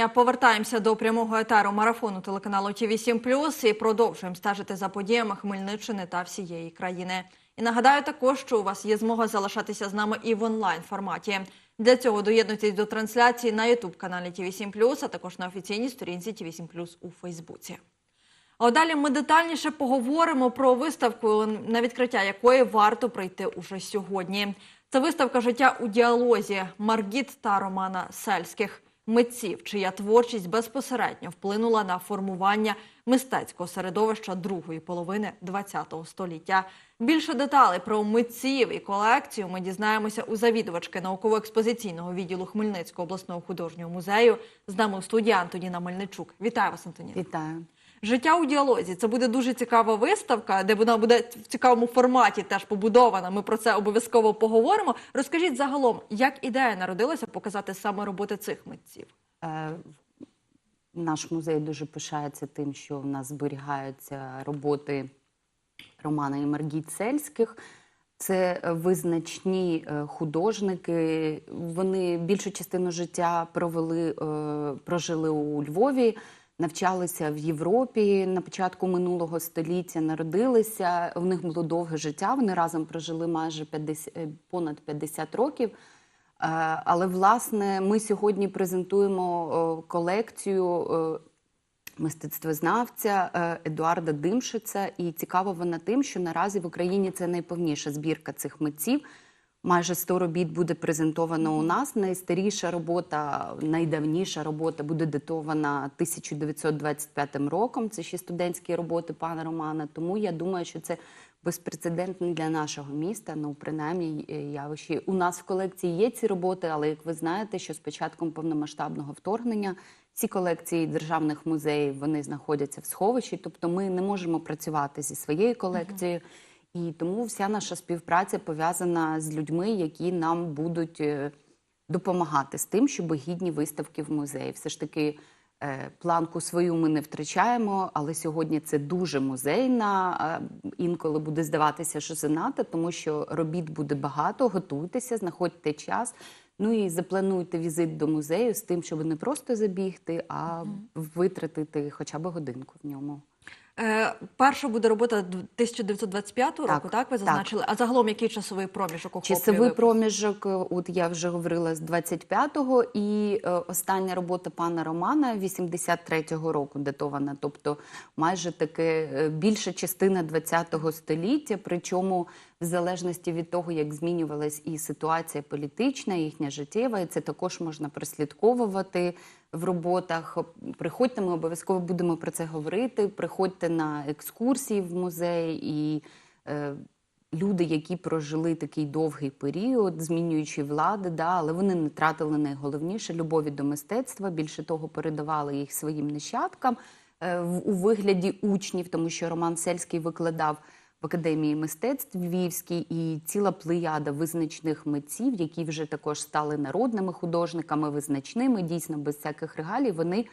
дня повертаємося до прямого етеру марафону телеканалу ТВ 7 і продовжуємо стежити за подіями Хмельниччини та всієї країни. І нагадаю також, що у вас є змога залишатися з нами і в онлайн форматі. Для цього доєднуйтесь до трансляції на Ютуб каналі ТВ 7 а також на офіційній сторінці ТВ 7 у Фейсбуці. А далі ми детальніше поговоримо про виставку, на відкриття якої варто прийти уже сьогодні. Це виставка життя у діалозі Маргіт та Романа Сельських митців, чия творчість безпосередньо вплинула на формування мистецького середовища другої половини ХХ століття. Більше деталей про митців і колекцію ми дізнаємося у завідувачки науково-експозиційного відділу Хмельницького обласного художнього музею. З нами у студії Антоніна Мельничук. Вітаю вас, Антоніна. Вітаю. Життя у діалозі це буде дуже цікава виставка, де вона буде в цікавому форматі теж побудована. Ми про це обов'язково поговоримо. Розкажіть загалом, як ідея народилася показати саме роботи цих митців. Е, Наш музей дуже пишається тим, що в нас зберігаються роботи Романа і Маргіт Сельських. Це визначні е, художники. Вони більшу частину життя провели, е, прожили у Львові, навчалися в Європі на початку минулого століття, народилися. У них було довге життя. Вони разом прожили майже 50, е, понад 50 років. Е, Але власне ми сьогодні презентуємо е, колекцію мистецтвознавця Едуарда Димшиця. І цікаво вона тим, що наразі в Україні це найповніша збірка цих митців. Майже 100 робіт буде презентовано у нас. Найстаріша робота, найдавніша робота буде датована 1925 роком. Це ще студентські роботи пана Романа. Тому я думаю, що це безпрецедентне для нашого міста. Ну, принаймні, е, явище. У нас в колекції є ці роботи, але як ви знаєте, що з початком повномасштабного вторгнення ці колекції державних музеїв вони знаходяться в сховищі, тобто ми не можемо працювати зі своєю колекцією. І тому вся наша співпраця пов'язана з людьми, які нам будуть е, допомагати з тим, щоб гідні виставки в музеї. Все ж таки, е, планку свою ми не втрачаємо, але сьогодні це дуже музейна. Інколи буде здаватися, що занадто, тому що робіт буде багато. Готуйтеся, знаходьте час. Ну і заплануйте візит до музею з тим, щоб не просто забігти, а витратити хоча б годинку в ньому. Е, перша буде робота 1925 року, так, Так, ви так. зазначили. А загалом який часовий проміжок охоплює Часовий випуск? проміжок, е, от я вже говорила з 25-го, і е, остання робота пана Романа 83-го року датована. Тобто майже таке більша частина 20-го століття. Причому, в залежності від того, як змінювалась і ситуація політична, і їхня життєва, і це також можна прослідковувати в роботах. Приходьте, ми обов'язково будемо про це говорити. Приходьте на екскурсії в музей і. е, люди, які прожили такий довгий період, змінюючи влади, да, але вони не тратили найголовніше любові до мистецтва. Більше того, передавали їх своїм нащадкам е, в- у вигляді учнів, тому що Роман Сельський викладав в академії мистецтв Львівській і ціла плеяда визначних митців, які вже також стали народними художниками, визначними, дійсно без всяких регалій. Вони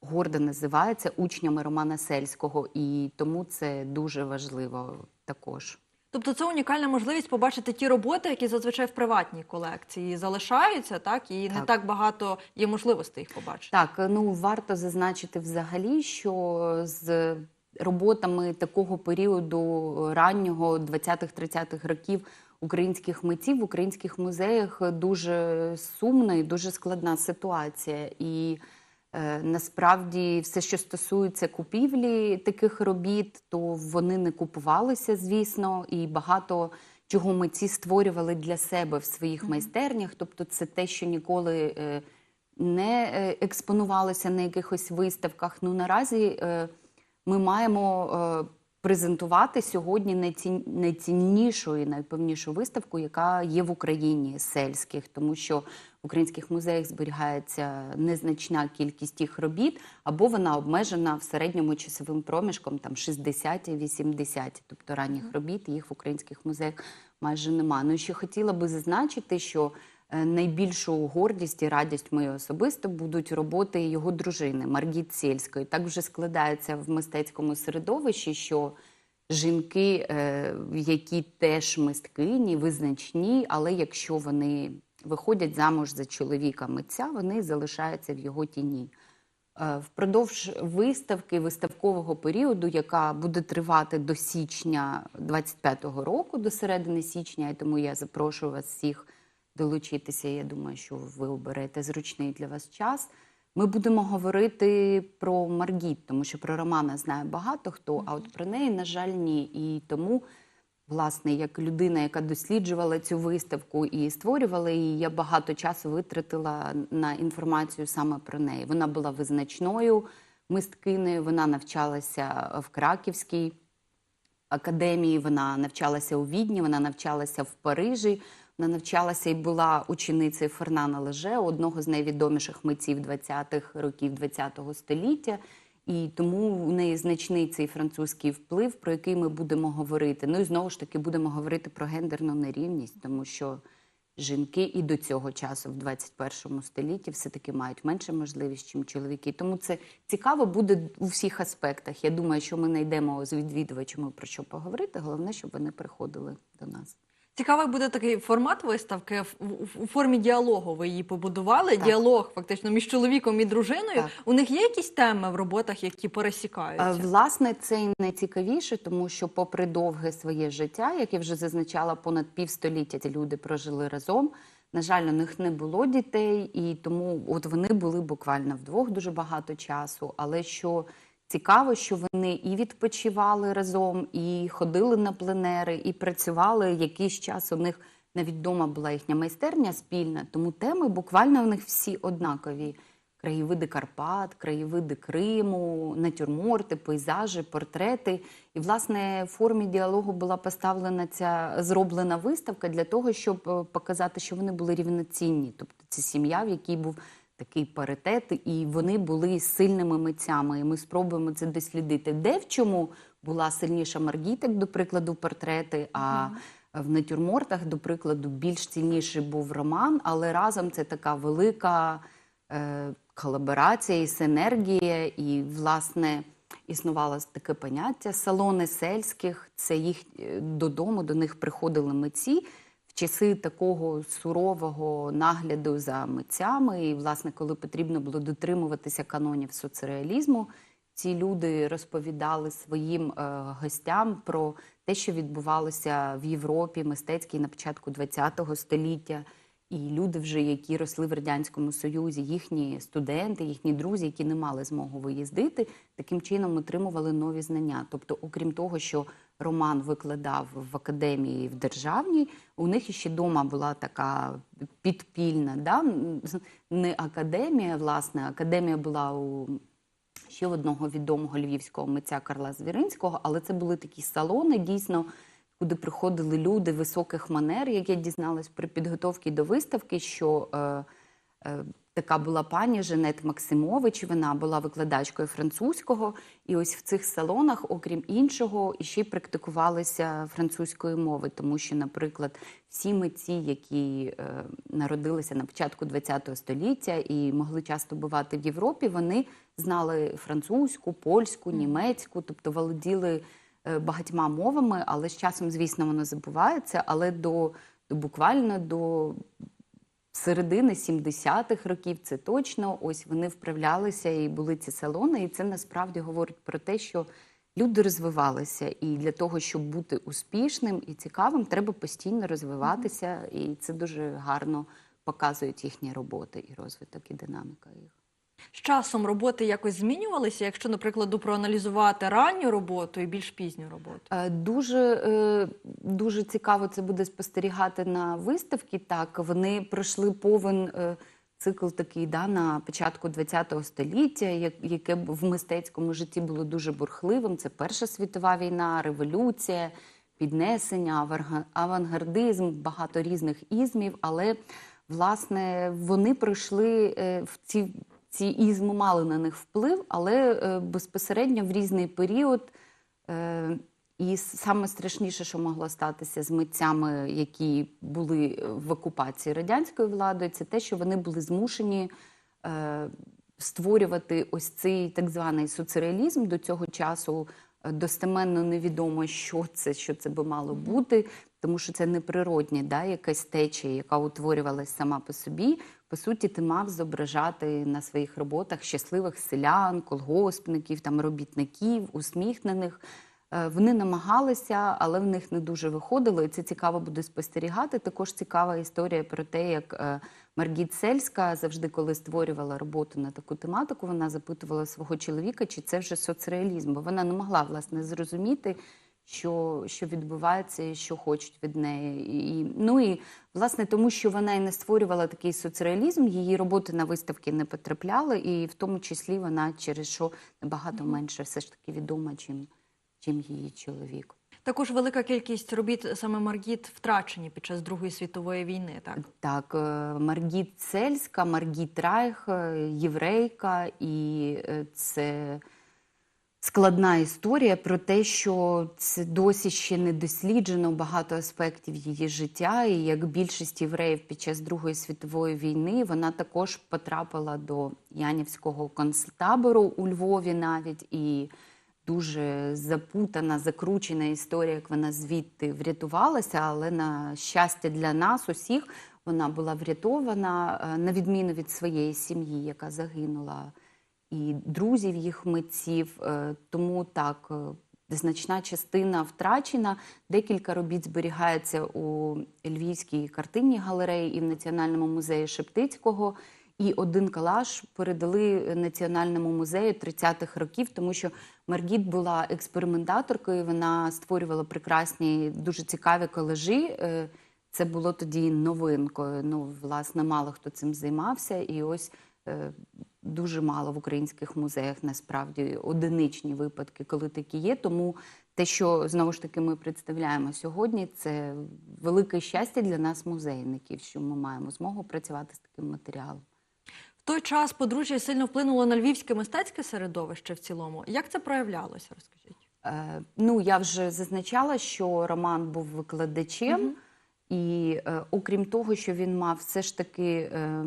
гордо називаються учнями Романа Сельського, і тому це дуже важливо також. Тобто це унікальна можливість побачити ті роботи, які зазвичай в приватній колекції залишаються, так і не Так. так багато є можливостей їх побачити. Так, ну варто зазначити взагалі, що з роботами такого періоду раннього 20-30-х років українських митців в українських музеях дуже сумна і дуже складна ситуація. І е, насправді все, що стосується купівлі таких робіт, то вони не купувалися, звісно, і багато чого митці створювали для себе в своїх майстернях. Тобто, це те, що ніколи. е, не е, експонувалося на якихось виставках. Ну наразі е, ми маємо е, презентувати сьогодні найцін... найціннішу і найповнішу виставку, яка є в Україні сельських, тому що в українських музеях зберігається незначна кількість їх робіт, або вона обмежена в середньому часовим проміжком там 60-80, тобто ранніх робіт їх в українських музеях майже нема. Ну і ще хотіла би зазначити, що найбільшу гордість і радість мою особисто будуть роботи його дружини Маргіт Сєльської. Так вже складається в мистецькому середовищі, що жінки, е, які теж мисткині, визначні, але якщо вони виходять замуж за чоловіка митця, вони залишаються в його тіні. Е, Впродовж виставки, виставкового періоду, яка буде тривати до січня 25-го року, до середини січня, і тому я запрошую вас всіх долучитися. Я думаю, що ви оберете зручний для вас час. Ми будемо говорити про Маргіт, тому що про Романа знає багато хто, а от про неї, на жаль, ні. І тому, власне, як людина, яка досліджувала цю виставку і створювала її, я багато часу витратила на інформацію саме про неї. Вона була визначною мисткинею, вона навчалася в Краківській академії, вона навчалася у Відні, вона навчалася в Парижі. Навчалася і була ученицею Фернана Леже, одного з найвідоміших митців 20-х років ХХ століття. І тому у неї значний цей французький вплив, про який ми будемо говорити. Ну і знову ж таки будемо говорити про гендерну нерівність, тому що жінки і до цього часу, в 21 столітті, все-таки мають менше можливість, ніж чоловіки. Тому це цікаво буде у всіх аспектах. Я думаю, що ми знайдемо з відвідувачами про що поговорити. Головне, щоб вони приходили до нас. Цікавий буде такий формат виставки у формі діалогу. Ви її побудували. Так. Діалог фактично між чоловіком і дружиною. Так. У них є якісь теми в роботах, які Е, пересікаються? Власне, це і найцікавіше, тому що, попри довге своє життя, як я вже зазначала, понад півстоліття ці люди прожили разом. На жаль, у них не було дітей, і тому от вони були буквально вдвох дуже багато часу. Але що цікаво, що вони і відпочивали разом, і ходили на пленери, і працювали якийсь час. У них навіть вдома була їхня майстерня спільна, тому теми буквально у них всі однакові краєвиди Карпат, краєвиди Криму, натюрморти, пейзажі, портрети. І, власне, в формі діалогу була поставлена ця зроблена виставка для того, щоб е, показати, що вони були рівноцінні. Тобто це сім'я, в якій був такий паритет, і вони були сильними митцями. І ми спробуємо це дослідити. Де в чому була сильніша Маргіт, як, до прикладу, портрети, а в натюрмортах, до прикладу, більш цінніший був роман, але разом це така велика е, колаборація і синергія, і, власне, існувало таке поняття салони сельських. Це їх е, додому, до них приходили митці часи такого сурового нагляду за митцями. І, власне, коли потрібно було дотримуватися канонів соцреалізму, ці люди розповідали своїм е, гостям про те, що відбувалося в Європі мистецькій на початку ХХ століття. І люди, вже які росли в радянському союзі, їхні студенти, їхні друзі, які не мали змогу виїздити, таким чином отримували нові знання. Тобто, окрім того, що Роман викладав в академії в державній, у них іще дома була така підпільна, да? не академія, власне, академія була у ще одного відомого львівського митця Карла Звіринського, але це були такі салони, дійсно, куди приходили люди високих манер, як я дізналась при підготовці до виставки, що е, е, така була пані Женет Максимович, вона була викладачкою французького, і ось в цих салонах, окрім іншого, іще й практикувалися французької мови, тому що, наприклад, всі митці, які е, народилися на початку ХХ століття і могли часто бувати в Європі, вони знали французьку, польську, німецьку, тобто володіли багатьма мовами, але з часом, звісно, воно забувається. Але до, до буквально до середини 70-х років це точно. Ось вони вправлялися і були ці салони, і це насправді говорить про те, що люди розвивалися, і для того, щоб бути успішним і цікавим, треба постійно розвиватися, і це дуже гарно показують їхні роботи і розвиток, і динаміка їх. З часом роботи якось змінювалися, якщо, наприклад, проаналізувати ранню роботу і більш пізню роботу. Е, Дуже, е, дуже цікаво це буде спостерігати на виставці. Так, вони пройшли повен е, цикл такий да, на початку ХХ століття, яке в мистецькому житті було дуже бурхливим. Це Перша світова війна, революція, піднесення, авангардизм, багато різних ізмів. Але власне вони пройшли в ці. Ці ізми мали на них вплив, але е, безпосередньо в різний період Е, І саме страшніше, що могло статися з митцями, які були в окупації радянською владою, це те, що вони були змушені е, створювати ось цей так званий соцреалізм до цього часу. е, Достеменно невідомо, що це, що це би мало бути. тому що це неприродні, да, якась течія, яка утворювалась сама по собі. По суті, ти мав зображати на своїх роботах щасливих селян, колгоспників, там робітників, усміхнених. Е, Вони намагалися, але в них не дуже виходило. І це цікаво буде спостерігати. Також цікава історія про те, як е, Маргіт Сельська завжди, коли створювала роботу на таку тематику, вона запитувала свого чоловіка, чи це вже соцреалізм, бо вона не могла власне зрозуміти, що, що відбувається і що хочуть від неї. І, ну і власне тому, що вона і не створювала такий соцреалізм, її роботи на виставки не потрапляли, і в тому числі вона через що набагато менше все ж таки відома, чим, чим її чоловік. Також велика кількість робіт саме Маргіт втрачені під час Другої світової війни. Так Так, е, Маргіт Цельська, Маргіт Райх, е, єврейка, і е, це складна історія про те, що це досі ще не досліджено багато аспектів її життя. І як більшість євреїв під час Другої світової війни, вона також потрапила до Янівського концтабору у Львові навіть і. Дуже запутана, закручена історія, як вона звідти врятувалася, але на щастя для нас усіх вона була врятована е, на відміну від своєї сім'ї, яка загинула, і друзів їх митців. Е, Тому так е, значна частина втрачена. Декілька робіт зберігається у Львівській картинній галереї і в Національному музеї Шептицького. І один калаш передали Національному музею 30-х років, тому що Маргіт була експериментаторкою. Вона створювала прекрасні, дуже цікаві колажі. Е, Це було тоді новинкою. Ну, власне, мало хто цим займався. І ось дуже мало в українських музеях насправді одиничні випадки, коли такі є. Тому те, що знову ж таки ми представляємо сьогодні, це велике щастя для нас, музейників, що ми маємо змогу працювати з таким матеріалом. в той час подружжя сильно вплинуло на львівське мистецьке середовище в цілому. Як це проявлялося? Розкажіть. Е, ну, я вже зазначала, що Роман був викладачем, і е, окрім того, що він мав все ж таки е,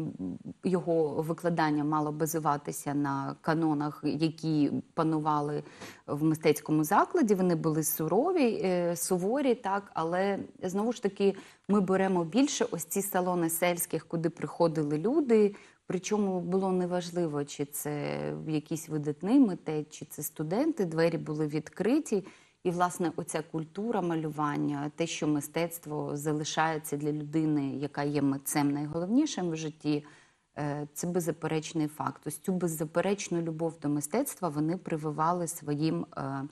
його викладання мало базуватися на канонах, які панували в мистецькому закладі. Вони були сурові, е, суворі, так, але знову ж таки ми беремо більше ось ці салони сельських, куди приходили люди. Причому було неважливо, чи це якийсь видатний митець, чи це студенти. Двері були відкриті. І, власне, оця культура малювання, те, що мистецтво залишається для людини, яка є митцем найголовнішим в житті, е, це беззаперечний факт. Ось цю беззаперечну любов до мистецтва вони прививали своїм е,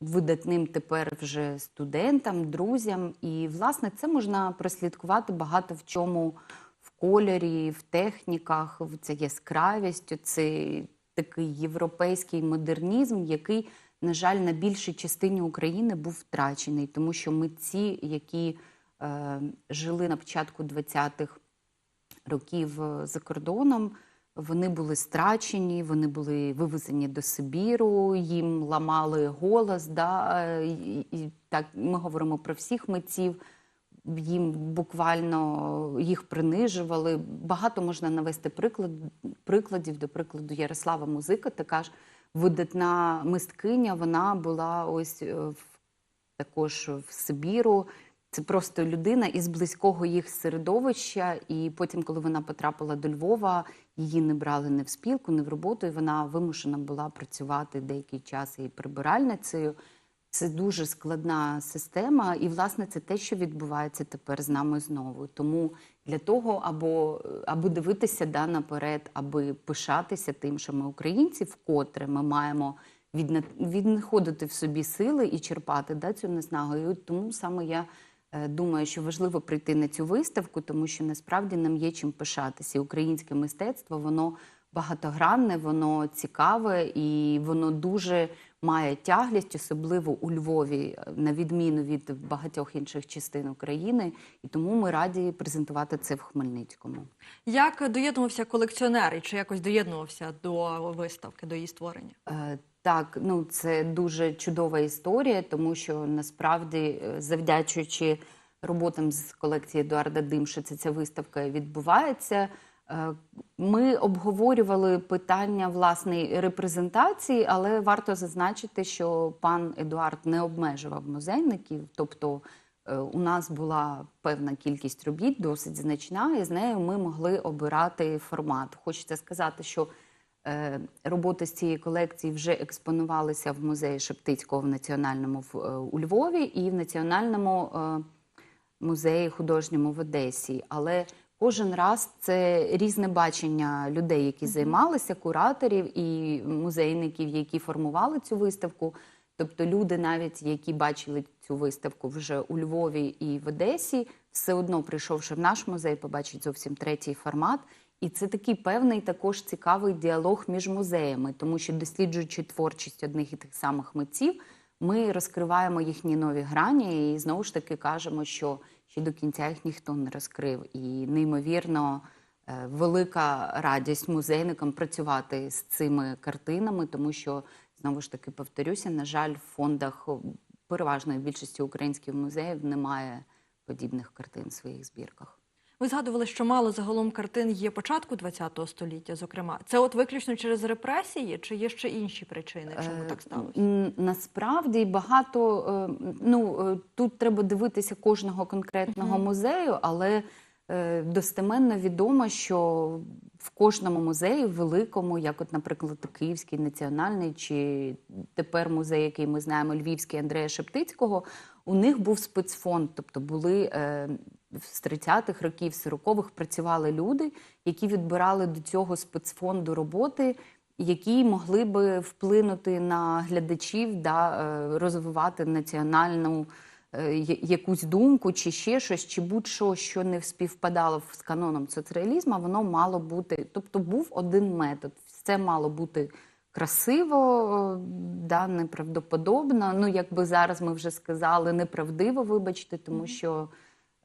видатним тепер вже студентам, друзям. І, власне, це можна прослідкувати багато в чому в кольорі, в техніках, в це яскравість, цей такий європейський модернізм, який, на жаль, на більшій частині України був втрачений, тому що митці, які е, жили на початку 20-х років е, за кордоном. Вони були страчені, вони були вивезені до Сибіру, їм ламали голос. Да, і, і так ми говоримо про всіх митців. Їм буквально їх принижували. Багато можна навести приклад, прикладів. До прикладу, Ярослава Музика, така ж видатна мисткиня. Вона була ось е, також в Сибіру. Це просто людина із близького їх середовища. І потім, коли вона потрапила до Львова, її не брали не в спілку, не в роботу, і вона вимушена була працювати деякий час і прибиральницею. Це дуже складна система, і власне це те, що відбувається тепер з нами знову. Тому для того, або аби дивитися да, наперед, аби пишатися тим, що ми українці, вкотре ми маємо відна- віднаходити в собі сили і черпати да, цю наснагу. І от тому саме я е, думаю, що важливо прийти на цю виставку, тому що насправді нам є чим пишатися. І Українське мистецтво воно багатогранне, воно цікаве і воно дуже має тяглість, особливо у Львові, е, на відміну від багатьох інших частин України. І тому ми раді презентувати це в Хмельницькому. Як доєднувався колекціонер і чи якось доєднувався до виставки, до її створення? Е, Так, ну це дуже чудова історія, тому що насправді, е, завдячуючи роботам з колекції Едуарда Димшица, ця виставка відбувається. Ми обговорювали питання власної репрезентації, але варто зазначити, що пан Едуард не обмежував музейників, тобто е, у нас була певна кількість робіт, досить значна, і з нею ми могли обирати формат. Хочеться сказати, що е, роботи з цієї колекції вже експонувалися в музеї Шептицького в національному е, у Львові і в національному музеї художньому в Одесі. Але кожен раз це різне бачення людей, які займалися, кураторів і музейників, які формували цю виставку. Тобто люди, навіть які бачили цю виставку вже у Львові і в Одесі, все одно прийшовши в наш музей, побачать зовсім третій формат. І це такий певний також цікавий діалог між музеями, тому що досліджуючи творчість одних і тих самих митців, ми розкриваємо їхні нові грані і знову ж таки кажемо, що ще до кінця їх ніхто не розкрив. І неймовірно е, велика радість музейникам працювати з цими картинами, тому що знову ж таки повторюся, на жаль, в фондах переважної більшості українських музеїв немає подібних картин в своїх збірках. Ви згадували, що мало загалом картин є початку ХХ століття, зокрема. Це от виключно через репресії, чи є ще інші причини, чому Е, так сталося? Насправді багато е, ну е, тут треба дивитися кожного конкретного музею, але достеменно відомо, що в кожному музеї великому, як, от, наприклад, Київський національний, чи тепер музей, який ми знаємо, Львівський Андрея Шептицького, у них був спецфонд, тобто були з 30-х років, 40-х працювали люди, які відбирали до цього спецфонду роботи які могли би вплинути на глядачів, да, е, розвивати національну е, якусь думку чи ще щось, чи будь-що, що не співпадало з каноном соцреалізму, воно мало бути. Тобто був один метод. Все мало бути красиво, е, да, неправдоподобно. Ну, якби зараз ми вже сказали, неправдиво, вибачте, тому що.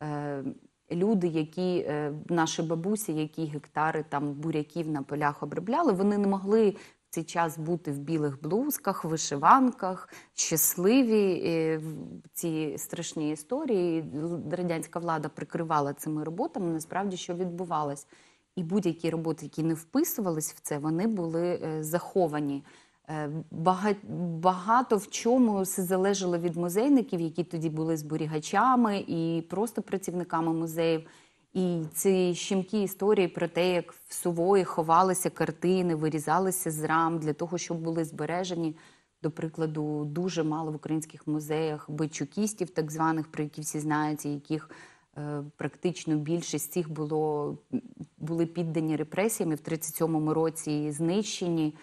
Е, люди, які е, наші бабусі, які гектари там буряків на полях обробляли, вони не могли в цей час бути в білих блузках, вишиванках, щасливі. Е, в ці страшні історії радянська влада прикривала цими роботами. Насправді, що відбувалось. І будь-які роботи, які не вписувались в це, вони були заховані. Е, бага- Багато в чому це залежало від музейників, які тоді були зберігачами і просто працівниками музеїв. І ці щемкі історії про те, як в сувої ховалися картини, вирізалися з рам для того, щоб були збережені. До прикладу, дуже мало в українських музеях бичукістів, так званих, про які всі знають, яких е, практично більшість цих було, були піддані репресіями в 37-му році знищені.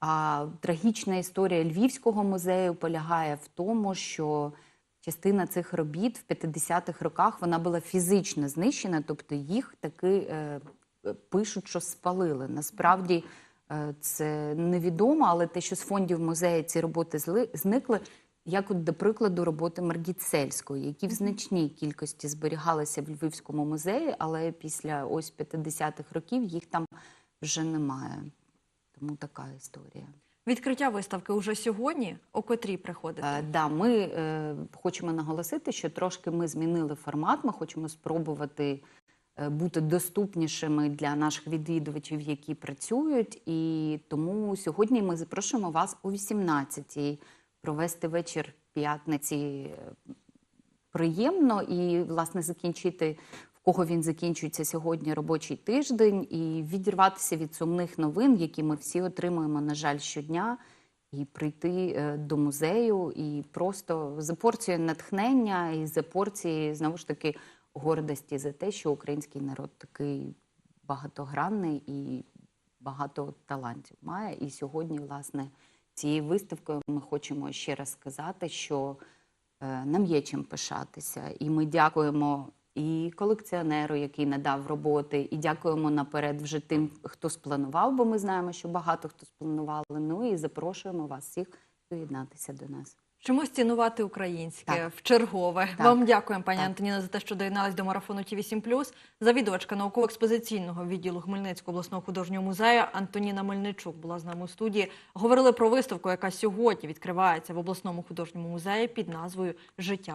А трагічна історія Львівського музею полягає в тому, що частина цих робіт в 50-х роках вона була фізично знищена, тобто їх таки е, пишуть, що спалили. Насправді е, це невідомо, але те, що з фондів музею ці роботи зли, зникли, як от, до прикладу, роботи Маргіцельської, які в значній кількості зберігалися в Львівському музеї, але після ось 50-х років їх там вже немає. Тому така історія. Відкриття виставки уже сьогодні, о котрій приходите? Е, да, ми е, хочемо наголосити, що трошки ми змінили формат. Ми хочемо спробувати е, бути доступнішими для наших відвідувачів, які працюють. І тому сьогодні ми запрошуємо вас о 18-й провести вечір п'ятниці е, приємно і, власне, закінчити. Кого він закінчується сьогодні робочий тиждень, і відірватися від сумних новин, які ми всі отримуємо, на жаль, щодня, і прийти е, до музею, і просто за порцією натхнення і за порцією, знову ж таки, гордості за те, що український народ такий багатогранний і багато талантів має. І сьогодні, власне, цією виставкою ми хочемо ще раз сказати, що е, нам є чим пишатися, і ми дякуємо і колекціонеру, який надав роботи, і дякуємо наперед вже тим, хто спланував, бо ми знаємо, що багато хто спланували. Ну і запрошуємо вас всіх доєднатися до нас. Чомусь цінувати українське Так. в чергове. Так. Вам дякуємо, пані Так. Антоніна, за те, що доєдналась до марафону ТІВІ 7 Завідувачка науково-експозиційного відділу Хмельницького обласного художнього музею Антоніна Мельничук була з нами у студії. Говорили про виставку, яка сьогодні відкривається в обласному художньому музеї під назвою Життя в